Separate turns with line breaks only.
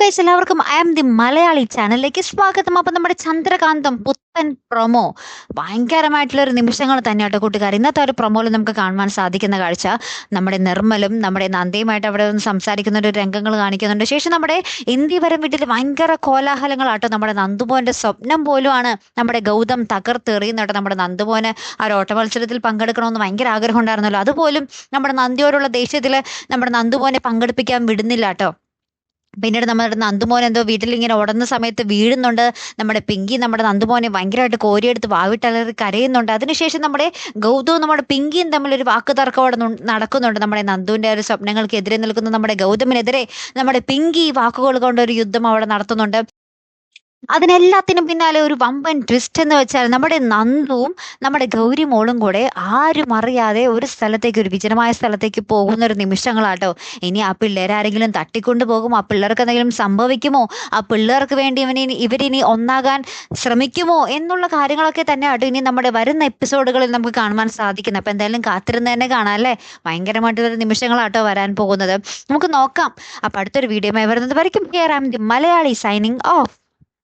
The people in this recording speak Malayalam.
ഗൈസ് എല്ലാവർക്കും ഐ എം ദി മലയാളി ചാനലിലേക്ക് സ്വാഗതം. അപ്പം നമ്മുടെ ചന്ദ്രകാന്തം പുത്തൻ പ്രൊമോ ഭയങ്കരമായിട്ടുള്ള ഒരു നിമിഷങ്ങൾ തന്നെയാട്ടോ കൂട്ടുകാർ ഇന്നത്തെ ഒരു പ്രൊമോയിൽ നമുക്ക് കാണുവാൻ സാധിക്കുന്ന കാഴ്ച നമ്മുടെ നിർമ്മലും നമ്മുടെ നന്ദിയുമായിട്ട് അവിടെ നിന്ന് സംസാരിക്കുന്ന ഒരു രംഗങ്ങൾ കാണിക്കുന്നുണ്ട്. ശേഷം നമ്മുടെ ഇന്ത്യ വരം വീട്ടിൽ ഭയങ്കര കോലാഹലങ്ങളാട്ടോ നമ്മുടെ നന്ദുമോന്റെ സ്വപ്നം പോലുമാണ് നമ്മുടെ ഗൗതം തകർത്തെറിയുന്നോട്ടോ നമ്മുടെ നന്ദുമോന്. ആ ഒരു ഓട്ടമത്സരത്തിൽ പങ്കെടുക്കണമെന്ന് ഭയങ്കര ആഗ്രഹം ഉണ്ടായിരുന്നല്ലോ അതുപോലും നമ്മുടെ നന്ദിയോടുള്ള ദേഷ്യത്തിൽ നമ്മുടെ നന്ദുമോനെ പങ്കെടുപ്പിക്കാൻ വിടുന്നില്ല കേട്ടോ പിന്നീട് നമ്മുടെ നന്ദുമോൻ എന്തോ വീട്ടിൽ ഇങ്ങനെ ഓടുന്ന സമയത്ത് വീഴുന്നുണ്ട്. നമ്മുടെ പിങ്കി നമ്മുടെ നന്ദുമോനെ ഭയങ്കരമായിട്ട് കോരിയെടുത്ത് വാവിട്ടലറി കരയുന്നുണ്ട്. അതിനുശേഷം നമ്മുടെ ഗൗതവും നമ്മുടെ പിങ്കിയും തമ്മിൽ ഒരു വാക്ക് തർക്കം അവിടെ നടക്കുന്നുണ്ട്. നമ്മുടെ നന്ദുവിന്റെ ഒരു സ്വപ്നങ്ങൾക്ക് എതിരെ നിൽക്കുന്ന നമ്മുടെ ഗൗതമിനെതിരെ നമ്മുടെ പിങ്കി വാക്കുകൾ കൊണ്ട് ഒരു യുദ്ധം അവിടെ നടത്തുന്നുണ്ട്. അതിനെല്ലാത്തിനും പിന്നാലെ ഒരു വമ്പൻ ട്വിസ്റ്റ് എന്ന് വെച്ചാൽ നമ്മുടെ നന്ദുവും നമ്മുടെ ഗൗരിമോളും കൂടെ ആരും അറിയാതെ ഒരു സ്ഥലത്തേക്ക് ഒരു വിജനമായ സ്ഥലത്തേക്ക് പോകുന്ന ഒരു നിമിഷങ്ങളാട്ടോ. ഇനി ആ പിള്ളേരാരെങ്കിലും തട്ടിക്കൊണ്ടു പോകും ആ പിള്ളേർക്ക് എന്തെങ്കിലും സംഭവിക്കുമോ? ആ പിള്ളേർക്ക് വേണ്ടി ഇവനി ഇവരിനി ഒന്നാകാൻ ശ്രമിക്കുമോ? എന്നുള്ള കാര്യങ്ങളൊക്കെ തന്നെ ആട്ടോ ഇനി നമ്മുടെ വരുന്ന എപ്പിസോഡുകളിൽ നമുക്ക് കാണുവാൻ സാധിക്കുന്നത്. അപ്പം എന്തായാലും കാത്തിരുന്ന് തന്നെ കാണാം അല്ലേ? ഭയങ്കരമായിട്ടുള്ളൊരു നിമിഷങ്ങളാട്ടോ വരാൻ പോകുന്നത്. നമുക്ക് നോക്കാം. അപ്പം അടുത്തൊരു വീഡിയോ വരുന്നത് വരയ്ക്കും. Here am the Malayali signing off